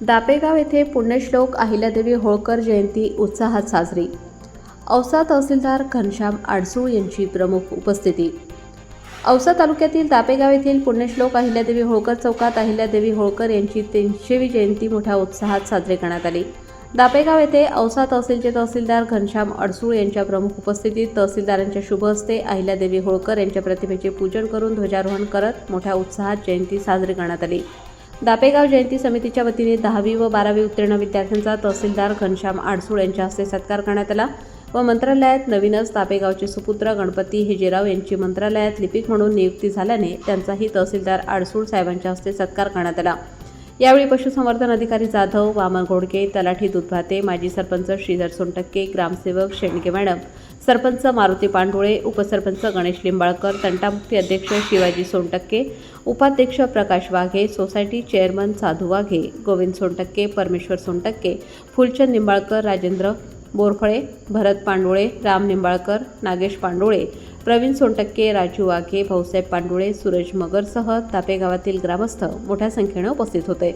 दापेगाव येथे पुण्यश्लोक अहिल्यादेवी होळकर जयंती उत्साहात साजरी. औसा तहसीलदार घनश्याम आडसूळ यांची प्रमुख उपस्थिती. औसा तालुक्यातील दापेगाव येथील पुण्यश्लोक अहिल्यादेवी होळकर चौकात अहिल्यादेवी होळकर यांची तीनशेवी जयंती मोठ्या उत्साहात साजरी करण्यात आली. दापेगाव येथे औसा तहसीलचे तहसीलदार घनश्याम अडसूळ यांच्या प्रमुख उपस्थितीत तहसीलदारांच्या शुभ हस्ते अहिल्यादेवी होळकर यांच्या प्रतिमेचे पूजन करून ध्वजारोहण करत मोठ्या उत्साहात जयंती साजरी करण्यात आली. दापेगाव जयंती समितीच्या वतीने दहावी व बारावी उत्तीर्ण विद्यार्थ्यांचा तहसीलदार घनश्याम आडसूळ यांच्या हस्ते सत्कार करण्यात आला. व मंत्रालयात नवीनच तापेगावचे सुपुत्र गणपती हिजेराव यांची मंत्रालयात लिपिक म्हणून नियुक्ती झाल्याने त्यांचाही तहसीलदार आडसूळ साहेबांच्या हस्ते सत्कार करण्यात आला. यावेळी पशुसंवर्धन अधिकारी जाधव वामन घोडके तलाठी दुधभाते माजी सरपंच श्रीधर सोनटक्के ग्रामसेवक शेंडके मॅडम सरपंच मारुती पांडुळे उपसरपंच गणेश लिंबाळकर तंटामुक्ती अध्यक्ष शिवाजी सोनटक्के उपाध्यक्ष प्रकाश वाघे सोसायटी चेअरमन साधू वाघे गोविंद सोनटक्के परमेश्वर सोनटक्के फुलचंद निंबाळकर राजेंद्र बोरफळे भरत पांडुळे राम निंबाळकर नागेश पांडुळे प्रवीण सोनटक्के राजू वाघे भाऊसाहेब पांडुळे सूरज मगरसह तापेगावातील ग्रामस्थ मोठ्या संख्येनं उपस्थित होते.